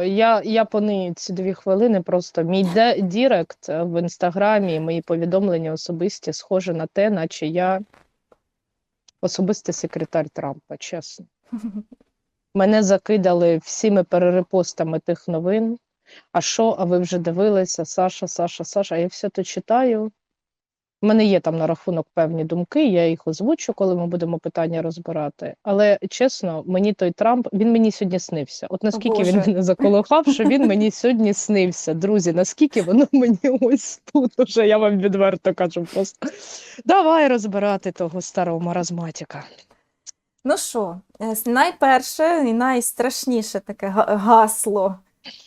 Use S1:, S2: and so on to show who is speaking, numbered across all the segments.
S1: Е, Я, я по неї ці дві хвилини просто мій дірект в інстаграмі, мої повідомлення особисті схожі на те, наче я особистий секретар Трампа, чесно. Мене закидали всіми перерепостами тих новин. А що, а ви вже дивилися? Саша, Саша, Саша. Я все то читаю. У мене є там на рахунок певні думки, я їх озвучу, коли ми будемо питання розбирати. Але чесно, мені той Трамп, він мені сьогодні снився. От наскільки він мене заколохав, що він мені сьогодні снився. Друзі, наскільки воно мені ось тут уже, я вам відверто кажу просто. Давай розбирати того старого маразматика.
S2: Ну що, е, найперше і найстрашніше таке га- гасло.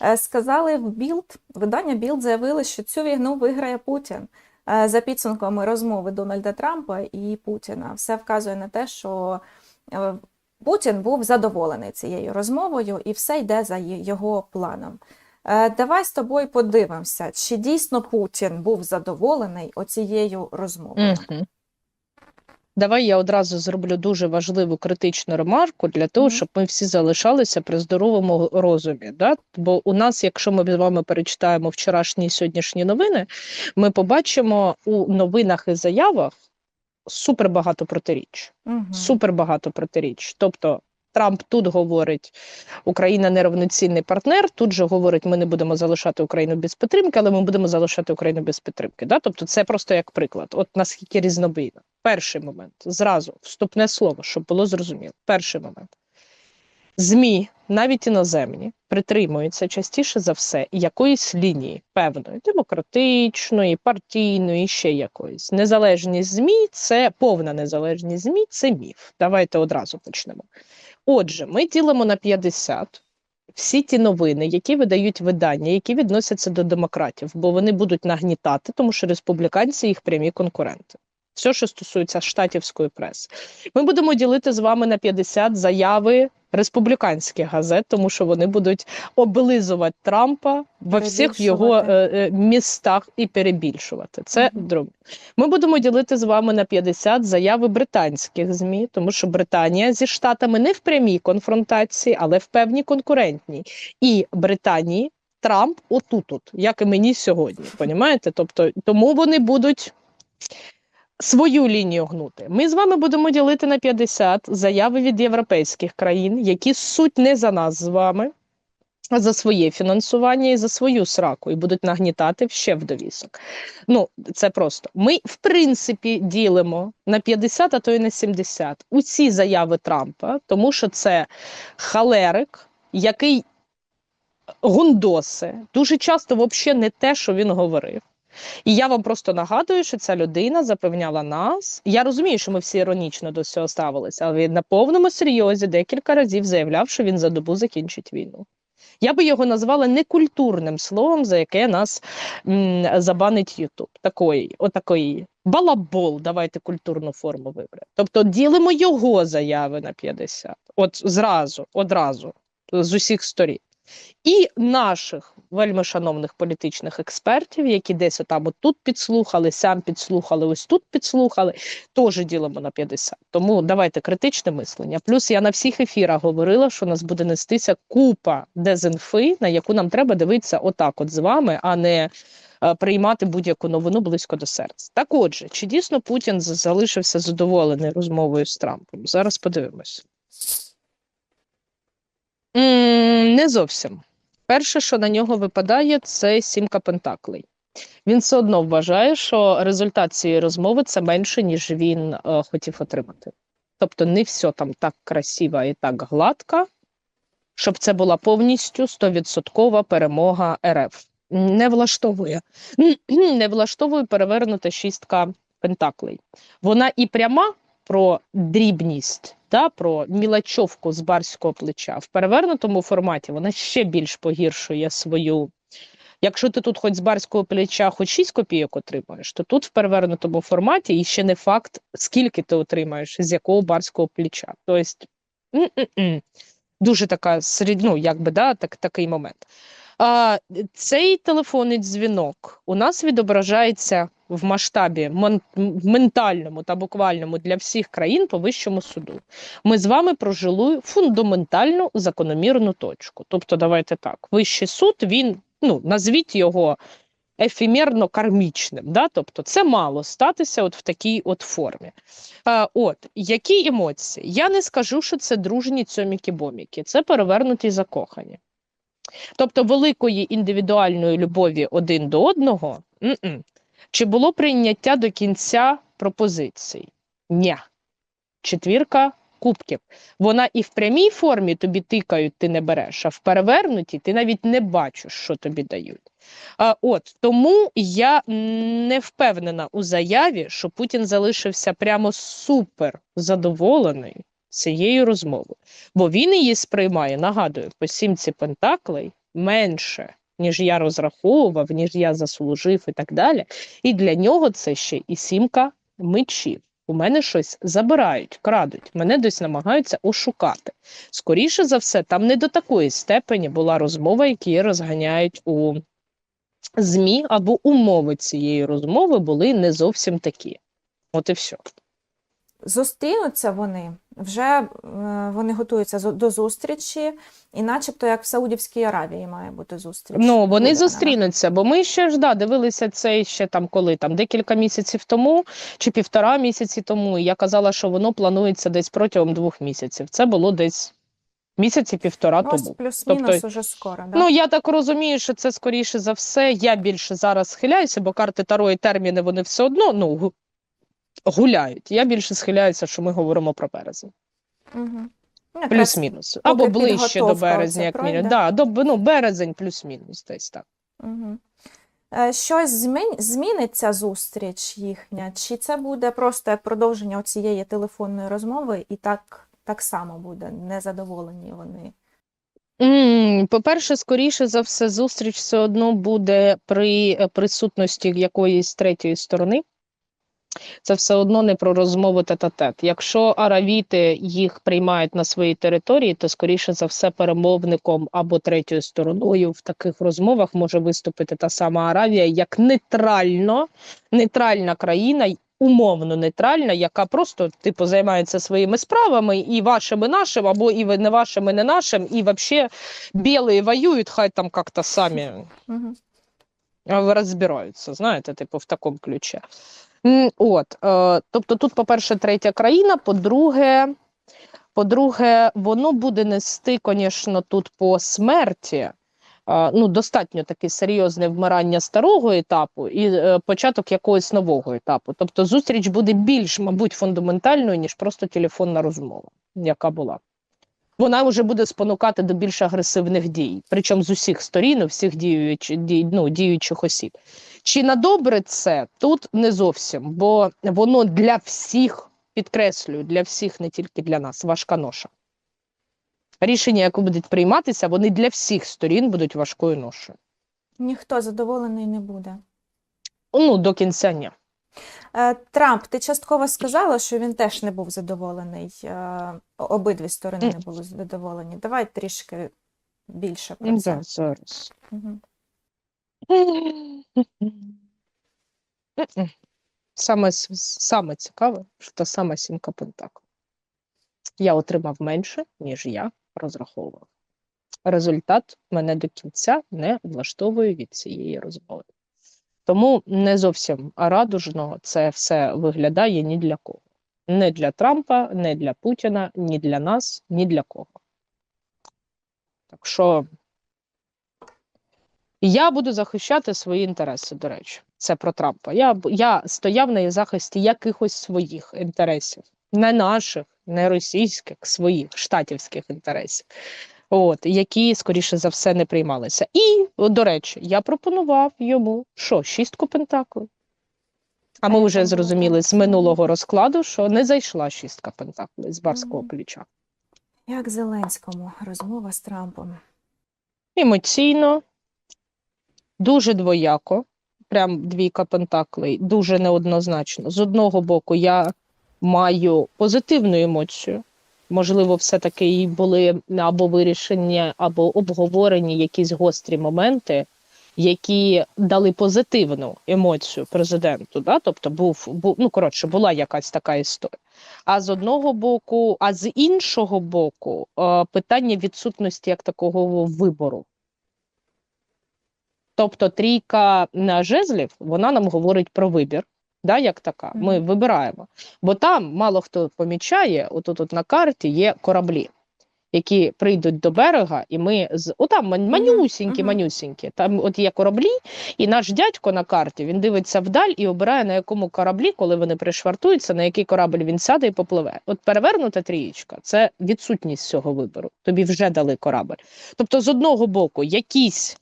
S2: Е, Сказали в Білд, видання Білд заявили, що цю війну виграє Путін. Е, За підсумками розмови Дональда Трампа і Путіна, все вказує на те, що е, Путін був задоволений цією розмовою, і все йде за його планом. Е, Давай з тобою подивимося, чи дійсно Путін був задоволений оцією розмовою.
S1: Угу. Давай я одразу зроблю дуже важливу критичну ремарку для того, щоб ми всі залишалися при здоровому розумі. Да? Бо у нас, якщо ми з вами перечитаємо вчорашні і сьогоднішні новини, ми побачимо у новинах і заявах супер багато протиріч.
S2: Мгм.
S1: Супер багато протиріч. Тобто Трамп тут говорить, Україна неравноцінний партнер. Тут же говорить, ми не будемо залишати Україну без підтримки, але ми будемо залишати Україну без підтримки. Да? Тобто, це просто як приклад. От наскільки різнобійно. Перший момент зразу вступне слово, щоб було зрозуміло. Перший момент. ЗМІ, навіть іноземні, притримуються частіше за все якоїсь лінії певної, демократичної, партійної, ще якоїсь. Незалежність ЗМІ це повна незалежність ЗМІ це міф. Давайте одразу почнемо. Отже, ми ділимо на 50 всі ті новини, які видають видання, які відносяться до демократів, бо вони будуть нагнітати, тому що республіканці їх прямі конкуренти. Все, що стосується штатівської преси, ми будемо ділити з вами на 50 заяви республіканських газет, тому що вони будуть облизувати Трампа во всіх його е, е, містах і перебільшувати. Це
S2: Мгм.
S1: друге. Ми будемо ділити з вами на 50 заяви британських ЗМІ, тому що Британія зі Штатами не в прямій конфронтації, але в певній конкурентній. І Британії Трамп отут, -от, як і мені сьогодні. Понімаєте? Тобто, тому вони будуть. Свою лінію гнути. Ми з вами будемо ділити на 50 заяви від європейських країн, які суть не за нас з вами, а за своє фінансування і за свою сраку, і будуть нагнітати ще в довісок. Ну, це просто. Ми, в принципі, ділимо на 50, а то й на 70 усі заяви Трампа, тому що це халерик, який гундосе, дуже часто взагалі не те, що він говорив. І я вам просто нагадую, що ця людина запевняла нас. Я розумію, що ми всі іронічно до цього ставилися, але він на повному серйозі декілька разів заявляв, що він за добу закінчить війну. Я би його назвала некультурним словом, за яке нас м, забанить Ютуб. Такої, отакої. Балабол, давайте культурну форму виберемо. Тобто ділимо його заяви на 50. От зразу, одразу, з усіх сторін. І наших вельми шановних політичних експертів, які десь отам тут підслухали, сам підслухали, ось тут підслухали, теж ділимо на 50. Тому давайте критичне мислення. Плюс я на всіх ефірах говорила, що у нас буде нестися купа дезінфи, на яку нам треба дивитися отак, от з вами, а не е, приймати будь-яку новину близько до серця. Так отже, чи дійсно Путін залишився задоволений розмовою з Трампом? Зараз подивимось. М, Не зовсім. Перше, що на нього випадає, це сімка пентаклей. Він все одно вважає, що результат цієї розмови це менше, ніж він е, хотів отримати. Тобто не все там так красиво і так гладко, щоб це була повністю 100% перемога РФ. Не влаштовує. Не влаштовує перевернута шістка пентаклей. Вона і пряма про дрібність, та, про мілачовку з барського плеча. В перевернутому форматі вона ще більш погіршує свою. Якщо ти тут хоч з барського плеча хоч 6 копійок отримаєш, то тут в перевернутому форматі і ще не факт, скільки ти отримаєш, з якого барського плеча. Тобто дуже така ну, якби, да, так, такий момент. А, цей телефонний дзвінок у нас відображається в масштабі ментальному та буквальному для всіх країн по вищому суду. Ми з вами прожили фундаментальну закономірну точку. Тобто, давайте так, вищий суд він ну назвіть його ефемерно кармічним. Да? Тобто, це мало статися от в такій от формі. Е, от які емоції? Я не скажу, що це дружні цьоміки-боміки, це перевернуті закохані. Тобто великої індивідуальної любові один до одного. Чи було прийняття до кінця пропозицій? Ні. Четвірка кубків. Вона і в прямій формі тобі тикають, ти не береш, а в перевернутій ти навіть не бачиш, що тобі дають. А, от тому я не впевнена у заяві, що Путін залишився прямо супер задоволений цією розмовою, бо він її сприймає, нагадую, по сімці пентаклей менше, ніж я розраховував, ніж я заслужив і так далі. І для нього це ще і сімка мечів. У мене щось забирають, крадуть, мене десь намагаються ошукати. Скоріше за все, там не до такої степені була розмова, які розганяють у ЗМІ, або умови цієї розмови були не зовсім такі. От і все.
S2: Зустрінуться вони вже е, вони готуються до зустрічі, і начебто як в Саудівській Аравії має бути зустріч.
S1: Ну вони
S2: Буде вона.
S1: зустрінуться, бо ми ще ж да, дивилися це ще там коли там декілька місяців тому чи півтора місяці тому. І я казала, що воно планується десь протягом двох місяців. Це було десь місяці півтора
S2: Ну, ось
S1: тому.
S2: плюс-мінус
S1: Тобто-
S2: уже скоро. Да?
S1: Ну я так розумію, що це скоріше за все. Я більше зараз схиляюся, бо карти Таро і терміни вони все одно ну гуляють. Я більше схиляюся, що ми говоримо про березень.
S2: Угу.
S1: Плюс-мінус. Або ближче до березня, як мінімум. Да, до, ну, березень плюс-мінус десь так.
S2: Угу. Щось змін... зміниться зустріч їхня, чи це буде просто як продовження цієї телефонної розмови, і так, так само буде незадоволені вони.
S1: М, По-перше, скоріше за все, зустріч все одно буде при е, присутності якоїсь третьої сторони. Це все одно не про розмову тет-а-тет. Якщо аравіти їх приймають на своїй території, то скоріше за все перемовником або третьою стороною в таких розмовах може виступити та сама Аравія як нейтрально, нейтральна країна, умовно нейтральна, яка просто типу займається своїми справами і вашими, нашим, або і не вашими, не нашим, і взагалі білі воюють, хай там як-то самі розбираються, знаєте, типу, в такому ключі. От, е, тобто тут, по-перше, третя країна, по-друге, по-друге, воно буде нести, звісно, тут по смерті. е, Ну, достатньо таке серйозне вмирання старого етапу і е, початок якогось нового етапу. Тобто зустріч буде більш, мабуть, фундаментальною, ніж просто телефонна розмова, яка була. Вона вже буде спонукати до більш агресивних дій, причому з усіх сторін, у всіх діюч, дій, ну, діючих осіб. Чи на добре це тут не зовсім, бо воно для всіх, підкреслюю, для всіх, не тільки для нас, важка ноша. Рішення, яке будуть прийматися, вони для всіх сторін будуть важкою ношею.
S2: Ніхто задоволений не буде.
S1: Ну, до кінця ні.
S2: Е, Трамп, ти частково сказала, що він теж не був задоволений. е, Обидві сторони не були задоволені. Давай трішки більше про це.
S1: Зараз.
S2: Угу.
S1: Саме, саме цікаве, що та сама сімка Пентаклів. Я отримав менше, ніж я розраховував. Результат мене до кінця не влаштовує від цієї розмови. Тому не зовсім радужно це все виглядає ні для кого. Не для Трампа, не для Путіна, ні для нас, ні для кого. Так що я буду захищати свої інтереси, до речі. Це про Трампа. Я, я стояв на захисті якихось своїх інтересів, не наших, не російських, своїх штатівських інтересів, от, які, скоріше за все, не приймалися. І, до речі, я пропонував йому що, шістку пентаклів. А ми вже зрозуміли з минулого розкладу, що не зайшла шістка пентаклів з барського плеча.
S2: Як Зеленському розмова з Трампом.
S1: емоційно, дуже двояко, прям двійка пентаклей, дуже неоднозначно. З одного боку, я маю позитивну емоцію. Можливо, все-таки і були або вирішені, або обговорені якісь гострі моменти, які дали позитивну емоцію президенту. Да? Тобто, був, був ну коротше, була якась така історія. А з одного боку, а з іншого боку, е, питання відсутності як такого вибору. Тобто трійка на жезлів, вона нам говорить про вибір, да, як така. Ми вибираємо. Бо там мало хто помічає, отут от на карті є кораблі, які прийдуть до берега, і ми з отам манюсінькі, манюсінькі. Там от є кораблі, і наш дядько на карті він дивиться вдаль і обирає на якому кораблі, коли вони пришвартуються, на який корабль він сяде і попливе. От перевернута трієчка це відсутність цього вибору. Тобі вже дали корабль. Тобто, з одного боку, якісь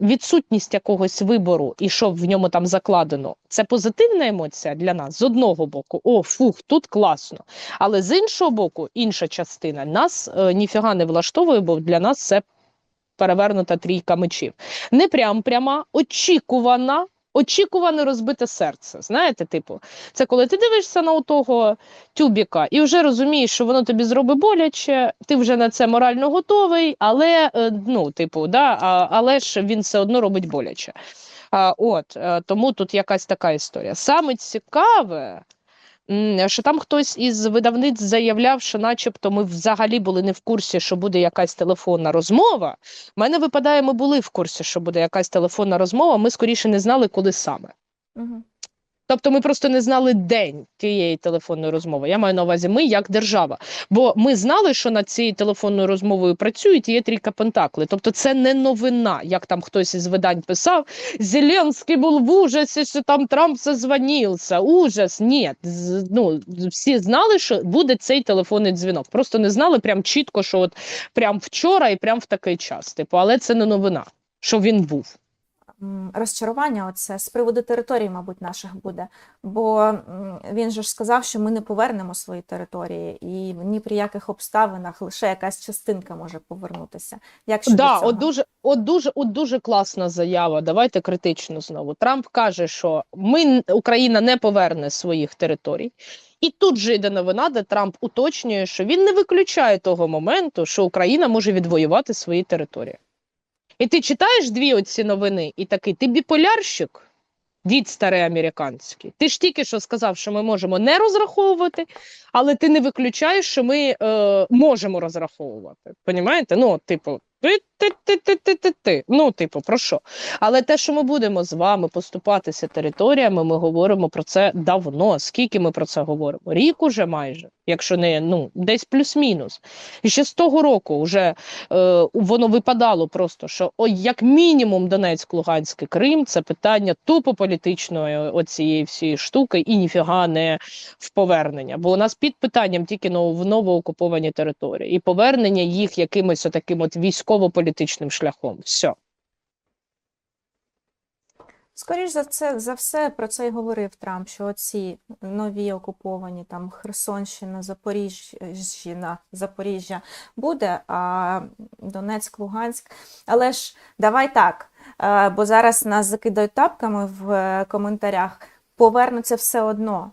S1: відсутність якогось вибору і що в ньому там закладено, це позитивна емоція для нас з одного боку. О, фух, тут класно. Але з іншого боку, інша частина нас е, ніфіга не влаштовує, бо для нас це перевернута трійка мечів. Не прям пряма, очікувана. Очікуване розбите серце. Знаєте, типу, це коли ти дивишся на того тюбіка і вже розумієш, що воно тобі зробить боляче, ти вже на це морально готовий, але е, ну, типу, да, але ж він все одно робить боляче. А, от, е, тому тут якась така історія. Саме цікаве, що там хтось із видавниць заявляв, що начебто ми взагалі були не в курсі, що буде якась телефонна розмова. У мене випадає, ми були в курсі, що буде якась телефонна розмова, ми скоріше не знали, коли саме.
S2: Мгм.
S1: Тобто ми просто не знали день тієї телефонної розмови. Я маю на увазі ми як держава. Бо ми знали, що над цією телефонною розмовою працюють є трійка пентакли. Тобто це не новина, як там хтось із видань писав. Зеленський був в ужасі, що там Трамп созвонився. Ужас. Ні. Ну, всі знали, що буде цей телефонний дзвінок. Просто не знали прям чітко, що от прям вчора і прям в такий час. Типу, але це не новина, що він був.
S2: Розчарування оце з приводу території, мабуть, наших буде. Бо він же ж сказав, що ми не повернемо свої території, і ні при яких обставинах лише якась частинка може повернутися. Як
S1: Да, от дуже, от дуже, от дуже класна заява. Давайте критично знову. Трамп каже, що ми Україна не поверне своїх територій. І тут же йде новина, де Трамп уточнює, що він не виключає того моменту, що Україна може відвоювати свої території. І ти читаєш дві оці новини, і такий ти біполярщик, дід старий американський. Ти ж тільки що сказав, що ми можемо не розраховувати, але ти не виключаєш, що ми е, можемо розраховувати. Понімаєте? Ну, типу, ти, ти, ти, ти, ти, ти, ти. Ну, типу, про що? Але те, що ми будемо з вами поступатися територіями, ми говоримо про це давно. Скільки ми про це говоримо? Рік уже майже, якщо не ну, десь плюс-мінус. І ще з того року вже е, воно випадало просто, що о, як мінімум Донецьк, Луганський Крим це питання тупо політичної оцієї всієї штуки і ніфіга не в повернення. Бо у нас під питанням тільки в новоокуповані території, і повернення їх якимось отаким от військово-політичним шляхом. Все.
S2: Скоріш за це за все про це й говорив Трамп, що оці нові окуповані там Херсонщина, Запоріжжя, Запоріжжя буде, а Донецьк, Луганськ. Але ж давай так, е, бо зараз нас закидають тапками в е, коментарях. Повернуться все одно.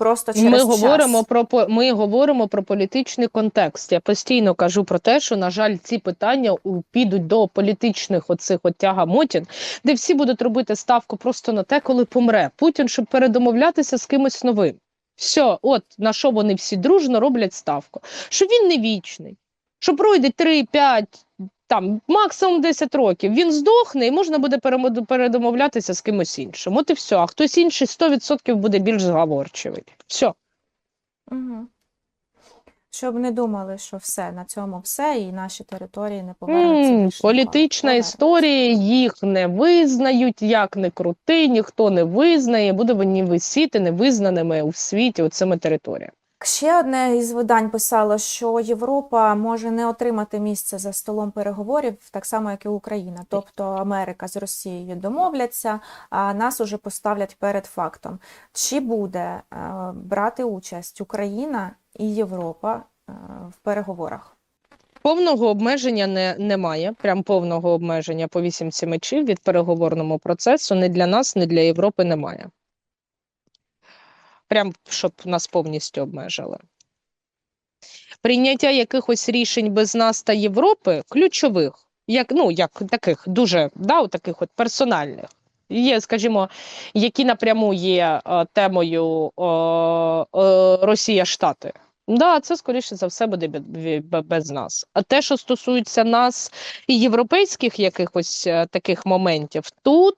S2: Просто через
S1: Ми
S2: час.
S1: говоримо про ми говоримо про політичний контекст. Я постійно кажу про те, що на жаль, ці питання підуть до політичних оцих от тягамотін, де всі будуть робити ставку просто на те, коли помре Путін, щоб передомовлятися з кимось новим. Все, от на що вони всі дружно роблять ставку, що він не вічний, що пройде 3-5, там максимум 10 років. Він здохне, і можна буде передомовлятися з кимось іншим. От і все. А хтось інший 100% буде більш зговорчивий. Все.
S2: Угу. Щоб не думали, що все, на цьому все, і наші території не повернуться. Більше
S1: Політична історія, їх не визнають, як не крути, ніхто не визнає, буде вони висіти невизнаними у світі оцими територіями.
S2: Ще одне із видань писало, що Європа може не отримати місце за столом переговорів, так само як і Україна. Тобто Америка з Росією домовляться, а нас уже поставлять перед фактом. Чи буде е, брати участь Україна і Європа е, в переговорах?
S1: Повного обмеження не, немає, прям повного обмеження по вісімці мечів від переговорному процесу не для нас, не для Європи немає. Прям щоб нас повністю обмежили. Прийняття якихось рішень без нас та Європи ключових. як, ну, як таких дуже да, таких от персональних. Є, скажімо, які напряму є е, темою е, е, Росія-Штати. Да, це скоріше за все буде бе- бе- бе- без нас. А те, що стосується нас і європейських якихось е, таких моментів, тут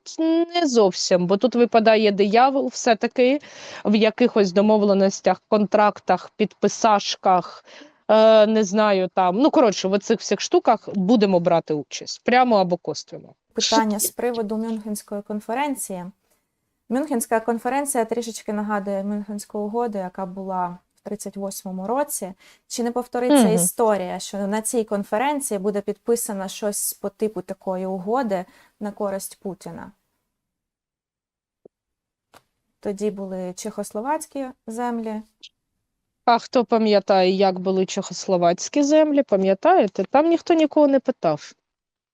S1: не зовсім, бо тут випадає диявол все-таки в якихось домовленостях, контрактах, підписашках, е, не знаю там. Ну коротше, в цих всіх штуках будемо брати участь прямо або косвенно.
S2: питання з приводу Мюнхенської конференції. Мюнхенська конференція трішечки нагадує Мюнхенську угоду, яка була в 38-му році. Чи не повториться
S1: Мгм.
S2: історія, що на цій конференції буде підписано щось по типу такої угоди на користь Путіна? Тоді були чехословацькі землі.
S1: А хто пам'ятає, як були чехословацькі землі? Пам'ятаєте? Там ніхто нікого не питав.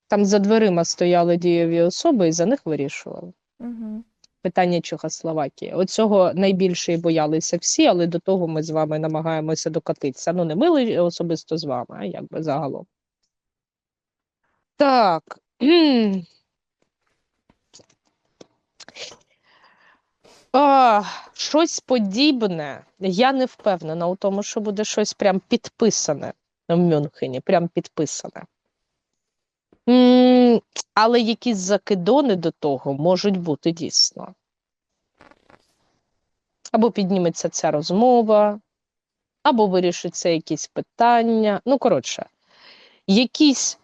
S1: Там за дверима стояли дієві особи і за них вирішували.
S2: Угу.
S1: Питання Чехословакії. Оцього найбільше і боялися всі, але до того ми з вами намагаємося докатитися. Ну, не ми особисто з вами, а якби загалом. Так. А, щось подібне. Я не впевнена у тому, що буде щось прям підписане в Мюнхені, прям підписане. Але якісь закидони до того можуть бути дійсно. Або підніметься ця розмова, або вирішиться якісь питання. Ну, коротше, якісь,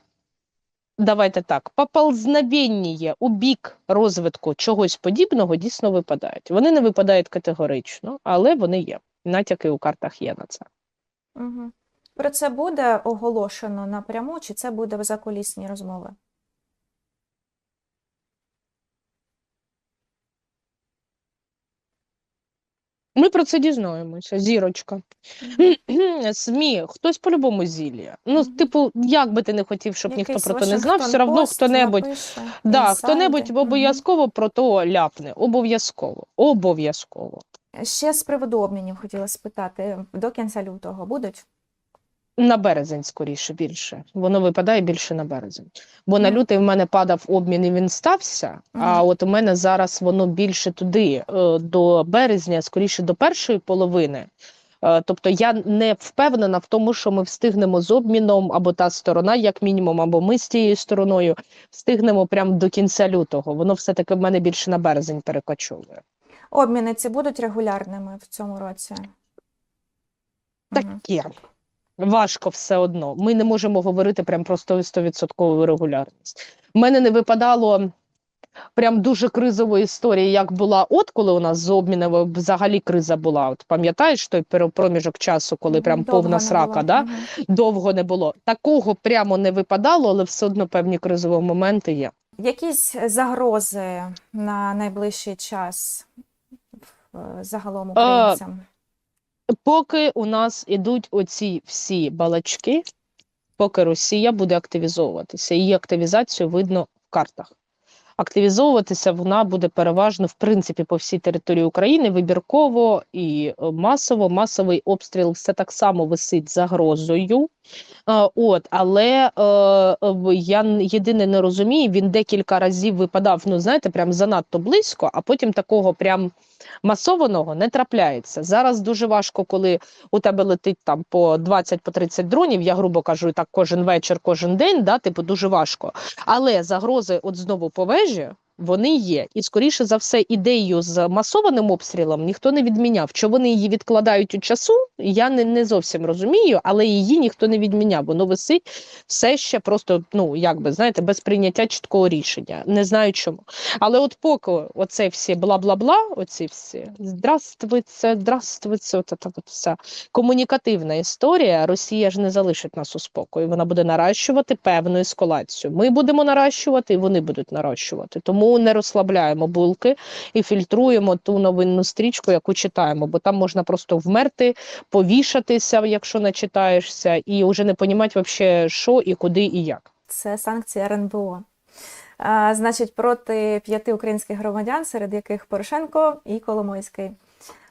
S1: давайте так, поползновення у бік розвитку чогось подібного дійсно випадають. Вони не випадають категорично, але вони є. Натяки у картах є на це.
S2: Угу. Про це буде оголошено напряму, чи це буде в закулісні розмови?
S1: Ми про це дізнаємося. Зірочка. СМІ, хтось по-любому зілля. Ну, типу, як би ти не хотів, щоб ніхто про це не знав, все одно хто-небудь, да,
S2: Мгм.
S1: обов'язково про то ляпне. Обов'язково. Обов'язково.
S2: Ще з приводу обмінів хотіла спитати. До кінця лютого будуть?
S1: На березень, скоріше, більше. Воно випадає більше на березень. Бо на лютий в мене падав обмін і він стався. А от у мене зараз воно більше туди, е, до березня, скоріше до першої половини. Е, Тобто я не впевнена в тому, що ми встигнемо з обміном, або та сторона, як мінімум, або ми з тією стороною встигнемо прямо до кінця лютого. Воно все-таки в мене більше на березень перекочовує.
S2: Обміни ці будуть регулярними в цьому році? Мгм.
S1: Таке. Важко все одно. Ми не можемо говорити прям про 100% регулярність. У мене не випадало прям дуже кризової історії, як була от коли у нас з обмінами взагалі криза була. От пам'ятаєш той проміжок часу, коли прям
S2: Довго
S1: повна срака,
S2: було.
S1: да? Довго не було. Такого прямо не випадало, але все одно певні кризові моменти є.
S2: Якісь загрози на найближчий час е, загалом українцям?
S1: Поки у нас ідуть оці всі балачки, поки Росія буде активізовуватися. Її активізацію видно в картах. Активізовуватися вона буде переважно в принципі по всій території України вибірково і е, масово. Масовий обстріл все так само висить загрозою. Е, От, але е, я єдине не розумію, він декілька разів випадав, ну знаєте, прям занадто близько, а потім такого прям масованого не трапляється. Зараз дуже важко, коли у тебе летить там по 20 по 30 дронів. Я грубо кажу, так кожен вечір, кожен день, да, типу дуже важко. Але загрози, от знову по igreja. Вони є. І скоріше за все, ідею з масованим обстрілом ніхто не відміняв. Що вони її відкладають у часу, я не, не зовсім розумію, але її ніхто не відміняв. Воно висить все ще просто, ну якби знаєте, без прийняття чіткого рішення. Не знаю чому. Але от поки оце всі бла-бла-бла, оці всі здравствуйте, здравствуйте, от так от вся комунікативна історія, Росія ж не залишить нас у спокої. Вона буде наращувати певну ескалацію. Ми будемо наращувати, і вони будуть наращувати. Тому не розслабляємо булки і фільтруємо ту новинну стрічку, яку читаємо, бо там можна просто вмерти, повішатися, якщо не читаєшся, і вже не понімати вообще, що і куди і як.
S2: Це санкції РНБО. А, значить, проти п'яти українських громадян, серед яких Порошенко і Коломойський.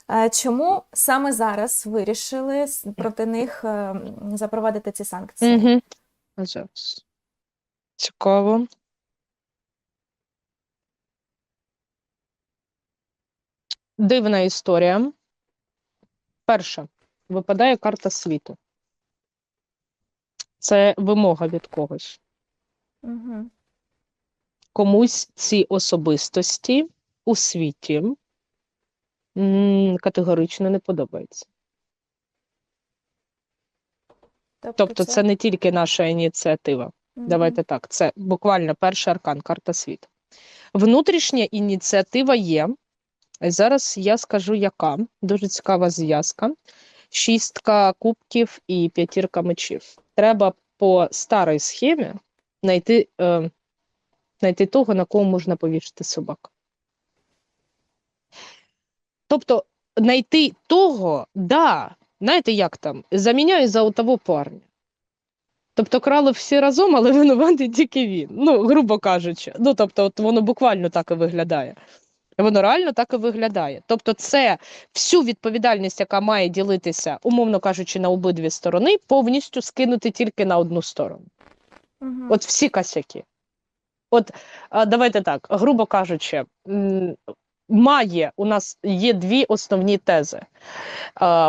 S2: А, Чому саме зараз вирішили проти них е, запровадити ці санкції?
S1: Угу. Цікаво. Дивна історія. Перше, випадає карта світу. Це вимога від когось.
S2: Угу.
S1: Комусь ці особистості у світі м, категорично не подобаються. Тобто, це не тільки наша ініціатива.
S2: Мгм.
S1: Давайте так, це буквально перший аркан, карта світу. Внутрішня ініціатива є. Зараз я скажу, яка. Дуже цікава зв'язка. Шістка кубків і п'ятірка мечів. Треба по старій схемі знайти, е, знайти того, на кого можна повішати собак. Тобто, знайти того, да, знаєте, як там, заміняю за того парня. Тобто крали всі разом, але винуватий тільки він. Ну, грубо кажучи. Ну, тобто, от воно буквально так і виглядає. Воно реально так і виглядає. Тобто, це всю відповідальність, яка має ділитися, умовно кажучи, на обидві сторони, повністю скинути тільки на одну сторону.
S2: Мгм.
S1: От всі косяки. От давайте так, грубо кажучи, має у нас є дві основні тези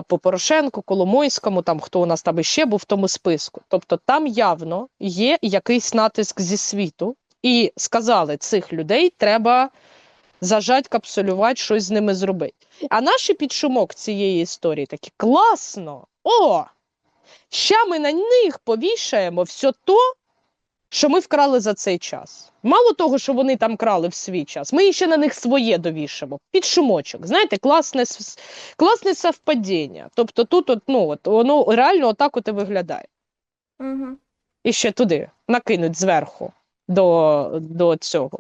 S1: по Порошенку, Коломойському, там хто у нас там іще був в тому списку. Тобто там явно є якийсь натиск зі світу, і сказали, цих людей треба зажать, капсулювати, щось з ними зробити. А наш підшумок цієї історії такий класно! О! Ща ми на них повішаємо все то, що ми вкрали за цей час. Мало того, що вони там крали в свій час, ми ще на них своє довішимо. Під шумочок. Знаєте, класне, класне совпадіння. Тобто тут от, ну, от, воно реально отак от і виглядає.
S2: Мгм.
S1: І ще туди накинуть зверху до, до цього.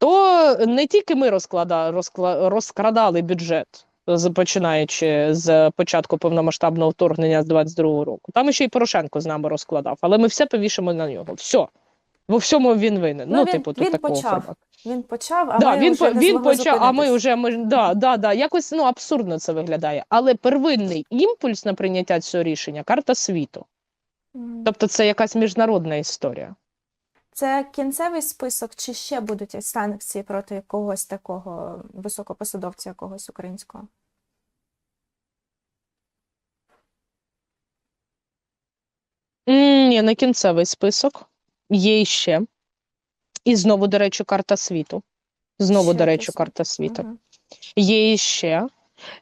S1: То не тільки ми розклада, розкла, розкрадали бюджет, починаючи з початку повномасштабного вторгнення з 22-го року. Там ще й Порошенко з нами розкладав, але ми все повішимо на нього. Все. Во всьому він винен.
S2: Ну,
S1: Ну,
S2: він-
S1: типу, тут
S2: він
S1: такого
S2: почав,
S1: формату.
S2: Він почав, а
S1: Да,
S2: ми
S1: він,
S2: вже не
S1: він почав, а ми вже ми, да, да, да, якось ну, абсурдно це виглядає. Але первинний імпульс на прийняття цього рішення карта світу. Тобто це якась міжнародна історія.
S2: Це кінцевий список, чи ще будуть санкції проти когось такого високопосадовця, якогось українського?
S1: Ні, не кінцевий список. Є іще. І знову, до речі, карта світу. Знову,
S2: Ще
S1: до речі, карта світу.
S2: Мгм.
S1: Є іще.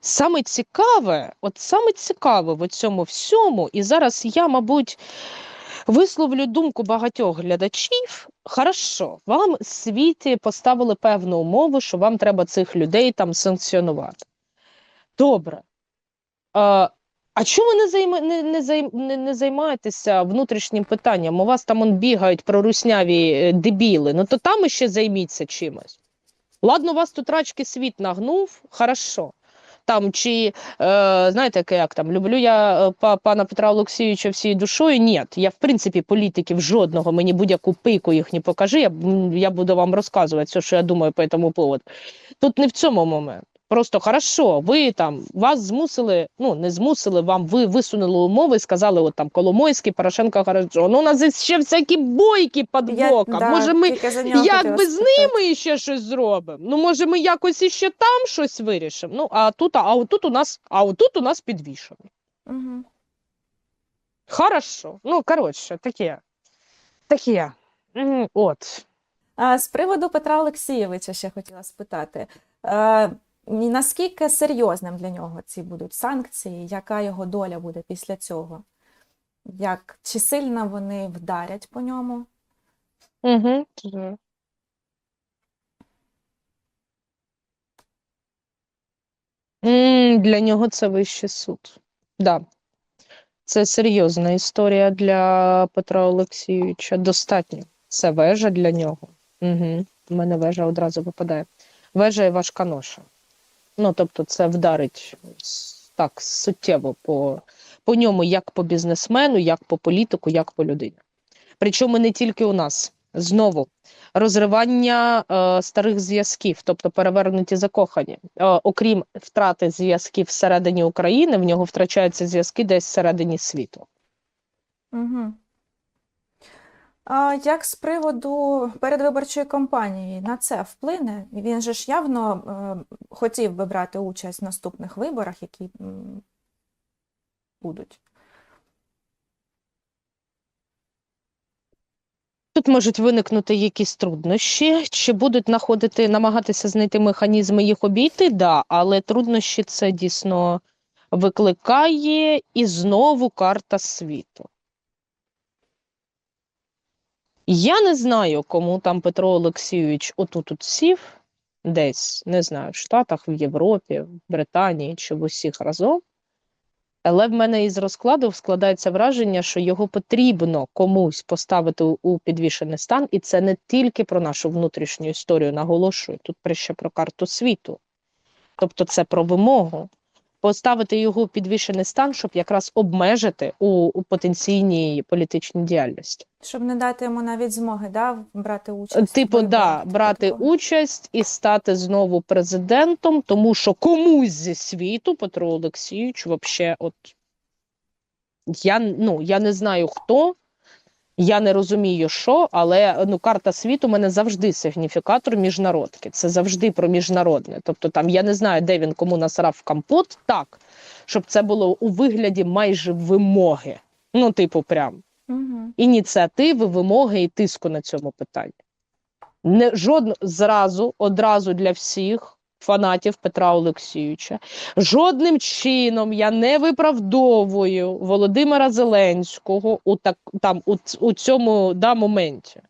S1: Саме цікаве, от саме цікаве в цьому всьому, і зараз я, мабуть, висловлю думку багатьох глядачів. Хорошо, вам світі поставили певну умову, що вам треба цих людей там санкціонувати. Добре. А, а чому ви не, займа, не, не, займ, не, не займаєтеся внутрішнім питанням? У вас там он бігають прорусняві е, дебіли, ну то там іще займіться чимось. Ладно, вас тут рачки світ нагнув, хорошо. Там чи е, знаєте, як там люблю я е, па- пана Петра Олексійовича всією душою? Ні, я в принципі політиків жодного, мені будь-яку пику їх не покажи. Я, я буду вам розказувати все, що я думаю по цьому поводу. Тут не в цьому момент. Просто хорошо, ви там вас змусили, ну не змусили, вам ви висунули умови, сказали, от там Коломойський, Порошенко, хорошо. Ну у нас ще всякі бойки під
S2: Я-
S1: боком.
S2: да,
S1: Може, ми як би з ними ще щось зробимо. Ну, може, ми якось іще там щось вирішимо. Ну, а тут, а отут у нас, а отут у нас підвішено.
S2: Мгм.
S1: Хорошо. Ну, коротше, таке. Таке. От.
S2: А з приводу Петра Олексійовича ще хотіла спитати. Ні- наскільки серйозним для нього ці будуть санкції? Яка його доля буде після цього? Як, чи сильно вони вдарять по ньому?
S1: Угу. Для нього це вищий суд. Да. Це серйозна історія для Петра Олексійовича. Достатньо. Це вежа для нього. Угу. У мене вежа одразу випадає. Вежа і важка ноша. Ну, тобто, це вдарить так суттєво по, по ньому, як по бізнесмену, як по політику, як по людині. Причому не тільки у нас. Знову розривання е, старих зв'язків, тобто перевернуті закохані. Е, окрім втрати зв'язків всередині України, в нього втрачаються зв'язки десь всередині світу.
S2: Угу. Як з приводу передвиборчої кампанії на це вплине? Він же ж явно е, хотів би брати участь в наступних виборах, які будуть.
S1: Тут можуть виникнути якісь труднощі, чи будуть знаходити, намагатися знайти механізми їх обійти, да, але труднощі це дійсно викликає і знову карта світу. Я не знаю, кому там Петро Олексійович отут от сів, десь, не знаю, в Штатах, в Європі, в Британії чи в усіх разом. Але в мене із розкладу складається враження, що його потрібно комусь поставити у- підвішений стан, і це не тільки про нашу внутрішню історію, наголошую, тут ще про карту світу. Тобто це про вимогу. Поставити його у підвішений стан, щоб якраз обмежити у, у потенційній політичній діяльності.
S2: Щоб не дати йому навіть змоги да, брати участь.
S1: Типу, да, брати
S2: такого.
S1: участь і стати знову президентом, тому що комусь зі світу Петро Олексійович вообще от я, ну, я не знаю хто, я не розумію, що, але ну, карта світу у мене завжди сигніфікатор міжнародки. Це завжди про міжнародне. Тобто там я не знаю, де він кому насрав в компот, так, щоб це було у вигляді майже вимоги. Ну, типу, прям
S2: Мгм.
S1: ініціативи, вимоги і тиску на цьому питанні. Не жодно зразу, одразу для всіх фанатів Петра Олексійовича. Жодним чином я не виправдовую Володимира Зеленського у так там у, у цьому да, моменті.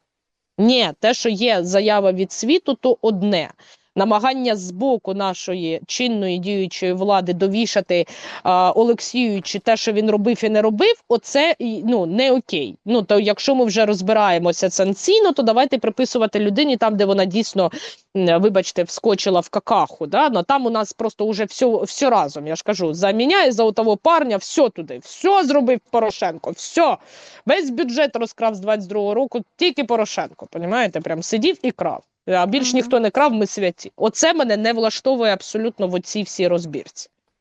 S1: Ні, те, що є заява від світу, то одне. Намагання з боку нашої чинної діючої влади довішати а, Олексію, чи те, що він робив і не робив, оце і, ну не окей. Ну то якщо ми вже розбираємося санкційно, то давайте приписувати людині там, де вона дійсно, вибачте, вскочила в какаху. Да? Но там у нас просто вже все, все разом. Я ж кажу, заміняє за того парня, все туди, все зробив Порошенко, все. Весь бюджет розкрав з 22-го року, тільки Порошенко. Понімаєте? Прям сидів і крав. А більш ніхто не крав, ми святі. Оце мене не влаштовує абсолютно в оцій всій розбірці.